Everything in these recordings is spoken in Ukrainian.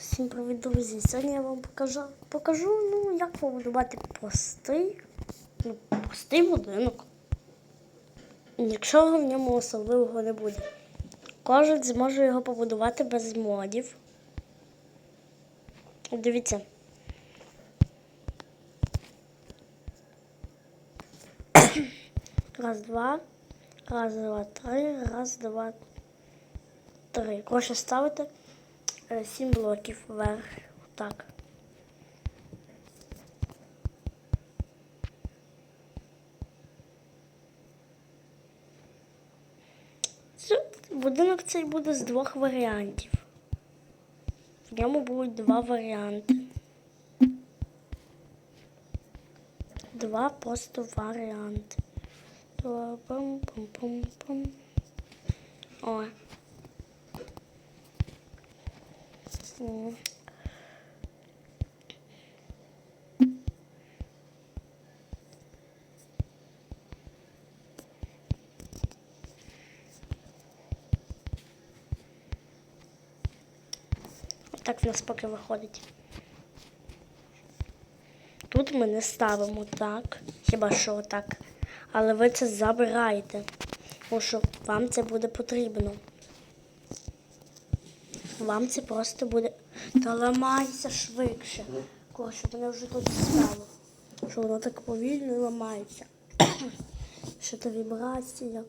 Всім привіт, друзі! Сьогодні я вам покажу, покажу ну, як побудувати простий, ну, простий будинок. Нічого в ньому особливого не буде. Кожен зможе його побудувати без модів. Дивіться. Раз, два, раз, два, три, раз, два, три. Коротше, ставити е, сім блоків вверх. Так. Будинок цей буде з двох варіантів. В ньому будуть два варіанти. Два просто варіанти. Пам-пам-пам-пам. О. М. Так в нас поки виходить. Тут ми не ставимо так, хіба що так. Але ви це забираєте, тому що вам це буде потрібно. Вам це просто буде. Та ламайся швидше. Коротше, мене вже тут стало. Що воно так повільно ламається. Що це вібрація.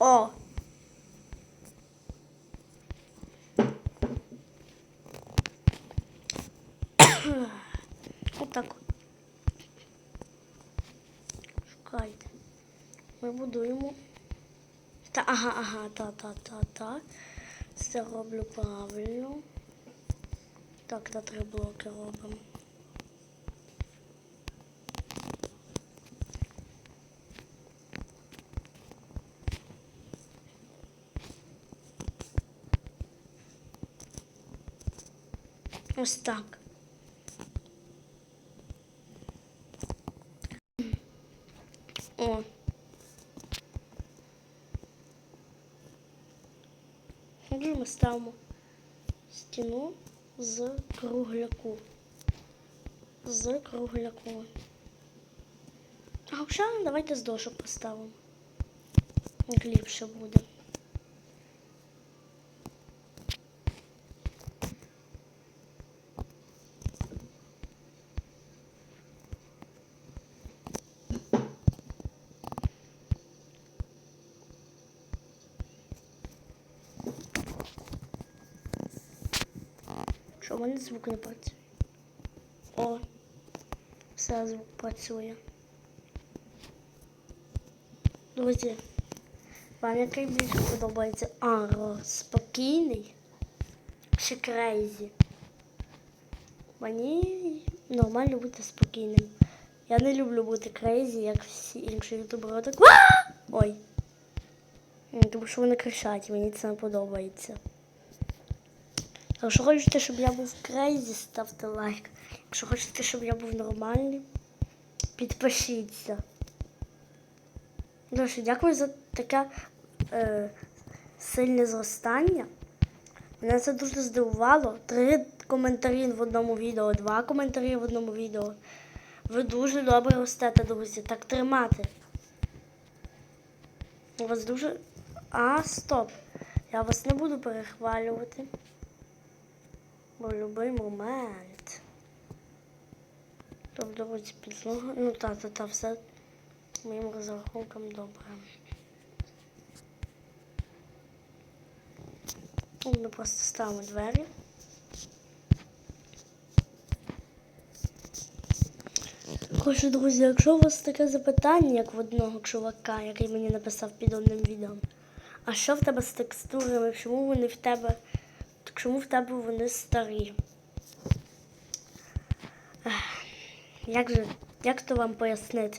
О! Отак. Шукайте. Ми будуємо. Та, ага, ага, та, та, та, та. Це роблю правильно. Так, на три блоки робимо. Ось так. О. ми ставимо стіну з кругляку. З кругляку. А хоча давайте з дошок поставимо. Як ліпше буде. Мене звук не працює? О, все звук працює. Друзі, вам який більше подобається? Аро спокійний чи крейзі? Мені нормально бути спокійним. Я не люблю бути крейзі, як всі інші ютубери. Так... Ой. Тому що вони кричать, мені це не подобається. Якщо хочете, щоб я був крейзі, ставте лайк. Якщо хочете, щоб я був нормальний, підпишіться. Дуже дякую за таке е, сильне зростання. Мене це дуже здивувало. Три коментарі в одному відео, два коментарі в одному відео. Ви дуже добре ростете, друзі. Так тримати. У вас дуже. А, стоп. Я вас не буду перехвалювати. Бо будь-який момент. Тобто друзі, підлога. Ну та, та, та, все моїм розрахункам добре. Ми просто ставимо двері. Коротше, друзі, якщо у вас таке запитання, як в одного чувака, який мені написав під одним відео, а що в тебе з текстурами? Чому вони в тебе чому в тебе вони старі? Як же, як то вам пояснити?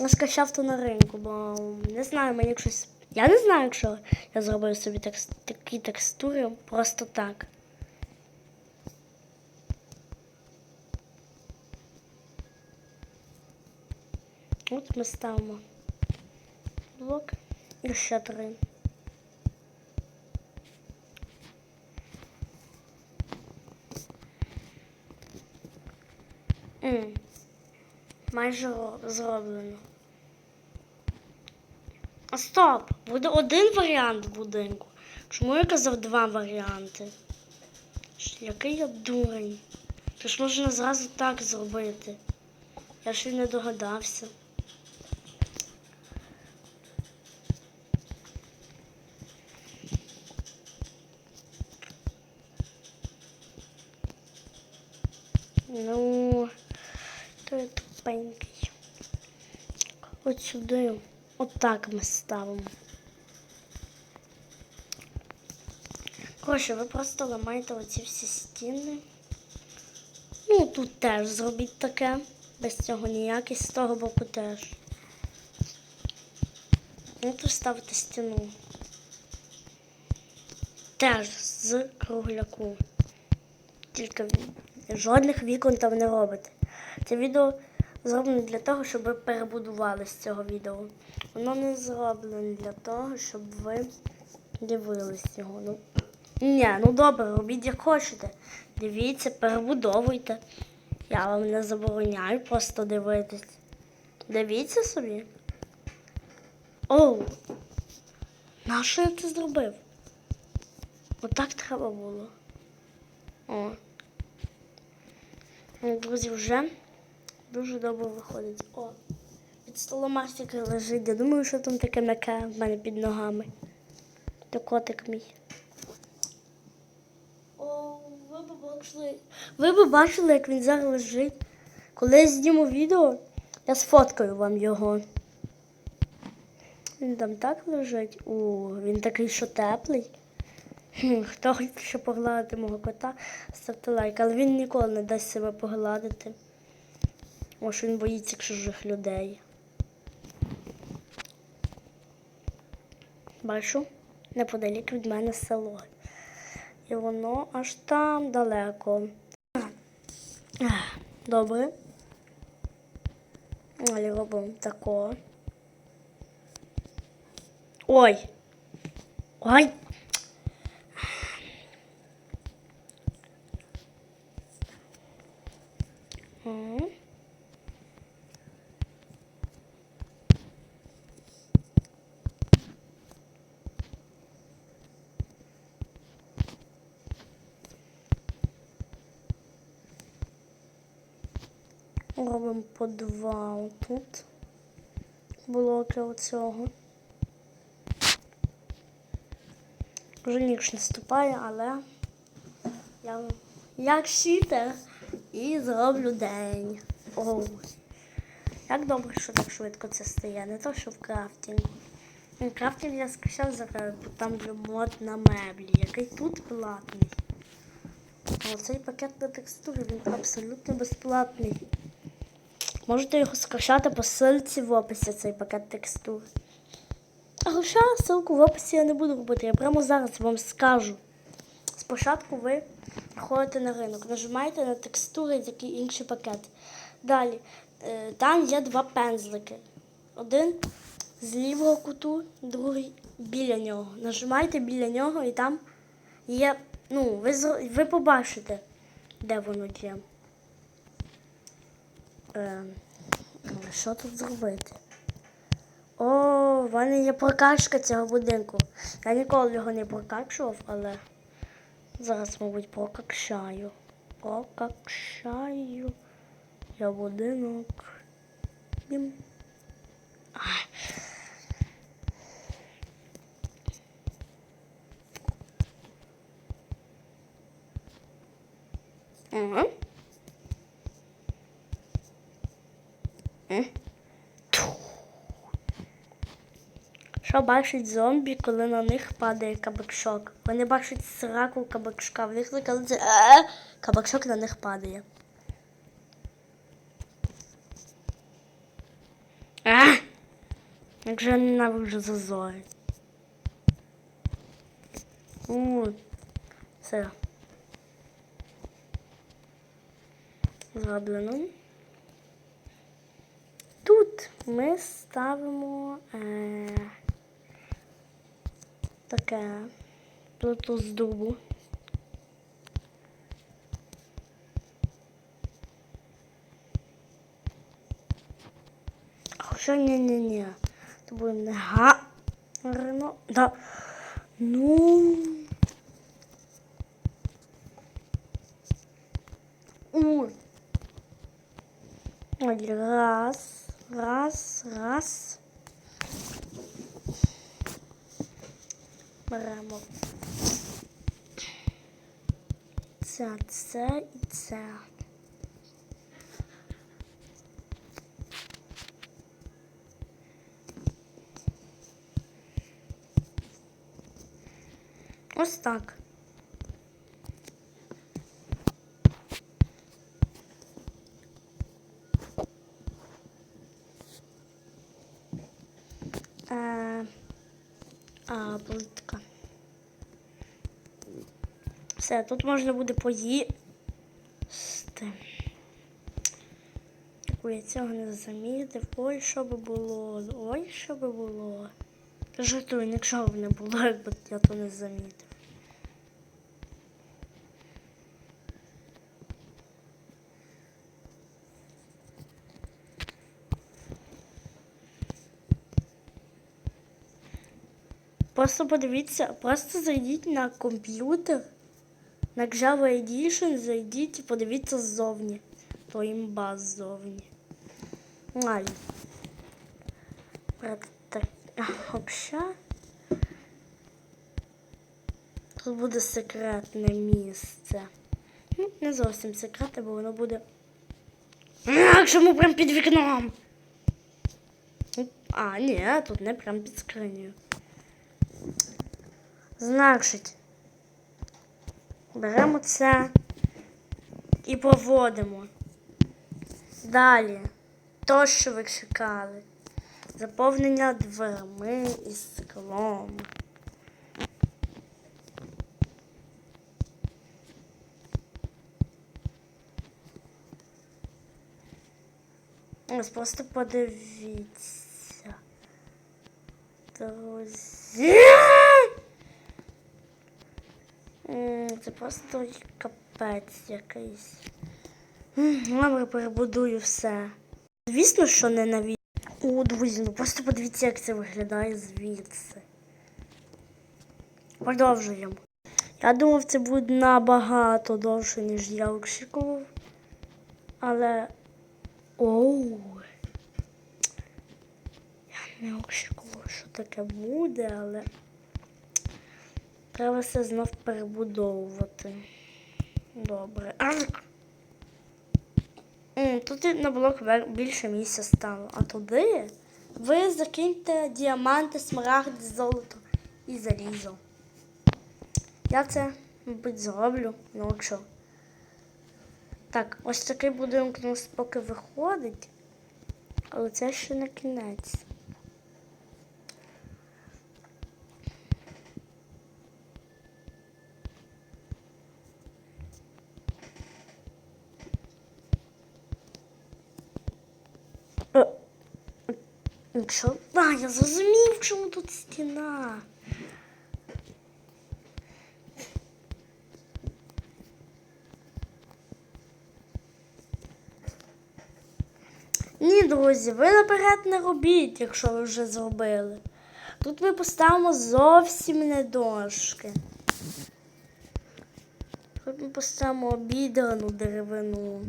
Я скачав то на ринку, бо не знаю, мені щось Я не знаю, якщо я зробив собі текс- такі текстури просто так. От ми ставимо блок і ще три. М, Майже зроблено. А стоп! Буде один варіант будинку. Чому я казав два варіанти? Який я дурень. Це ж можна зразу так зробити. Я ще й не догадався. Сюди. От так ми ставимо. Коротше, ви просто ламаєте оці всі стіни. Ну, тут теж зробіть таке. Без цього ніяк і з того боку теж. Ну, тут ставите стіну. Теж з кругляку. Тільки жодних вікон там не робите. Це відео зроблено для того, щоб ви перебудували з цього відео. Воно не зроблено для того, щоб ви дивились його. Ну, ні, ну добре, робіть як хочете. Дивіться, перебудовуйте. Я вам не забороняю просто дивитись. Дивіться собі. Оу! Нащо я це зробив? Отак треба було. О. Ну, Друзі, вже дуже добре виходить. О, під столом Марсик лежить. Я думаю, що там таке м'яке в мене під ногами. То котик мій. О, ви б бачили. Ви б бачили, як він зараз лежить. Коли я зніму відео, я сфоткаю вам його. Він там так лежить. О, він такий, що теплий. Хто хоче погладити мого кота, ставте лайк, але він ніколи не дасть себе погладити. Може він боїться чужих людей. Бачу, неподалік від мене село. І воно аж там далеко. Добре. Далі робимо тако. Ой. Ой. М. Робимо по два тут блоки оцього. Вже ніч наступає, але я як щитер і зроблю день. Оу. Як добре, що так швидко це стає, не то, що в крафтінгу. Ну, Крафтинг я скачав зараз, бо там вже мод на меблі, який тут платний. А цей пакет на текстури, він абсолютно безплатний. Можете його скачати по ссылці в описі цей пакет текстур. А хоча ссылку в описі я не буду робити, я прямо зараз вам скажу. Спочатку ви приходите на ринок, нажимаєте на текстури, який інший пакет. Далі, е, там є два пензлики. Один з лівого куту, другий біля нього. Нажимаєте біля нього і там є. Ну, ви, ви побачите, де воно є. Е, що тут зробити? О, в мене є прокачка цього будинку. Я ніколи його не прокачував, але зараз, мабуть, прокачаю. Прокачаю. Я будинок. Бім. Ай. Ага. Що бачить зомбі, коли на них падає кабачок? Вони бачать сраку кабачка, в них закалиться «Е!» кабачок на них падає. А! Як же я ненавиджу зазори. О, все. Зроблено. Ми ставимо е, таке плиту з дубу. Хоча ні-ні-ні. Це буде не гарно. Да. Ну. Раз, раз, раз. Беремо. Це, це і це. Ось так. Е, а, плитка. Все, тут можна буде поїсти. Я цього не замітив. Ой, що би було. Ой, що би було. Жартую, нічого б не було, якби я то не замітив. Просто подивіться, просто зайдіть на комп'ютер, на Java Edition, зайдіть і подивіться ззовні. То імба ззовні. Так, взагалі. Тут буде секретне місце. Ну, не зовсім секретне, бо воно буде. Якщо ми прям під вікном. А, ні, тут не прям під скринею. Значить, беремо це і поводимо. Далі. То, що ви чекали. Заповнення дверми і склом. Ось просто подивіться. Друзі. Це просто капець якийсь. Ладно, перебудую все. Звісно, що не на від... О, друзі, ну просто подивіться, як це виглядає звідси. Продовжуємо. Я думав, це буде набагато довше, ніж я очікував. Але. Оу. Я не очікував, що таке буде, але. Треба все знов перебудовувати. Добре. Тут на блок більше місця стало. А туди ви закиньте діаманти, смарагди, золото і залізо. Я це, мабуть, зроблю. Ну якщо. Так, ось такий будинок у нас поки виходить. Але це ще не кінець. Е, А, я зрозумів, чому тут стіна. Ні, друзі, ви наперед не робіть, якщо ви вже зробили. Тут ми поставимо зовсім не дошки. Тут ми поставимо обідрану деревину.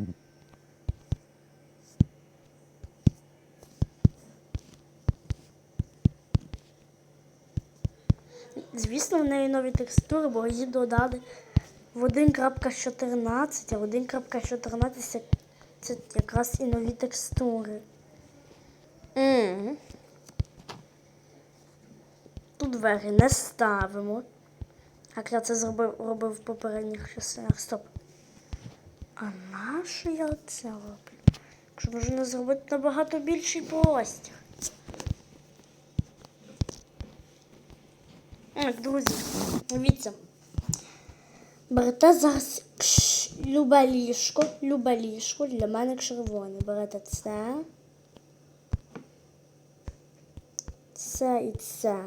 Звісно, в неї нові текстури, бо її додали в 1.14, а в 1.14 це- якраз і нові текстури. М. Тут двері не ставимо. Як я це зробив робив в попередніх частинах. Стоп. А нащо я це роблю? Якщо можна зробити набагато більший простір. Так, друзі, дивіться, Берете зараз кш, любе ліжко, любе ліжко, для мене червоне. Берете це. Це і це.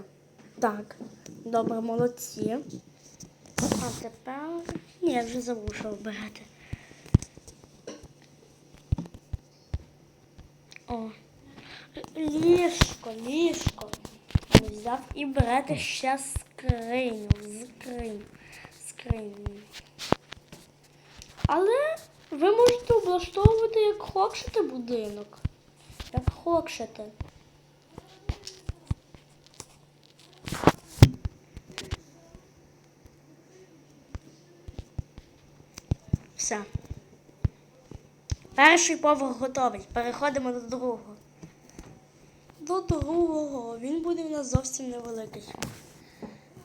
Так, добре, молодці. А тепер. Ні, я вже забув, що. О. Ліжко, ліжко. Взяв і берете ще скриню, скриню, скриню. Але ви можете облаштовувати як хочете будинок. Як хочете. Все. Перший поверх готовий. Переходимо до другого. До другого. Він буде в нас зовсім невеликий.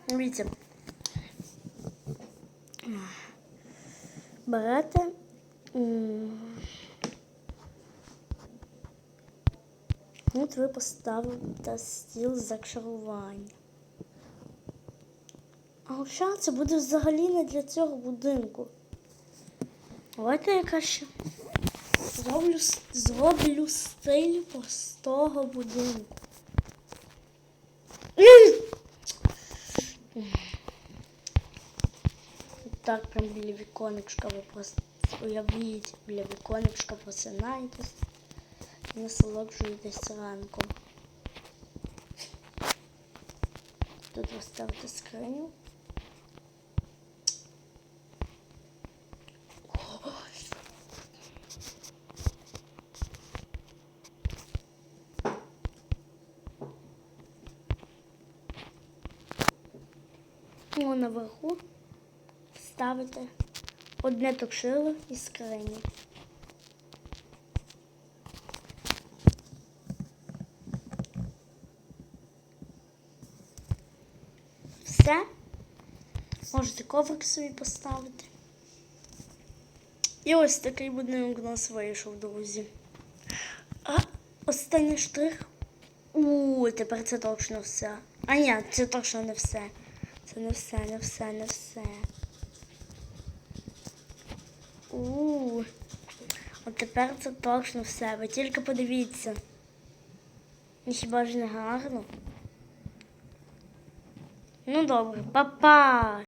Дивіться. Берете. От ви поставите стіл зачарування. А хоча це буде взагалі не для цього будинку. Давайте я краще зроблю, зроблю стиль простого будинку. Так, прям біля віконечка ви просто уявіть, біля віконечка просинаєтесь і насолоджуєтесь ранком. Тут ви скриню. І наверху ставите одне токшило і скрині. Все. Можете коврик собі поставити. І ось такий будинок у нас вийшов, друзі. А останній штрих. У, тепер це точно все. А ні, це точно не все. Це не все, не все, не все. У. От тепер це точно все. Ви тільки подивіться. Ну, Хіба ж не гарно? Ну добре, па-па!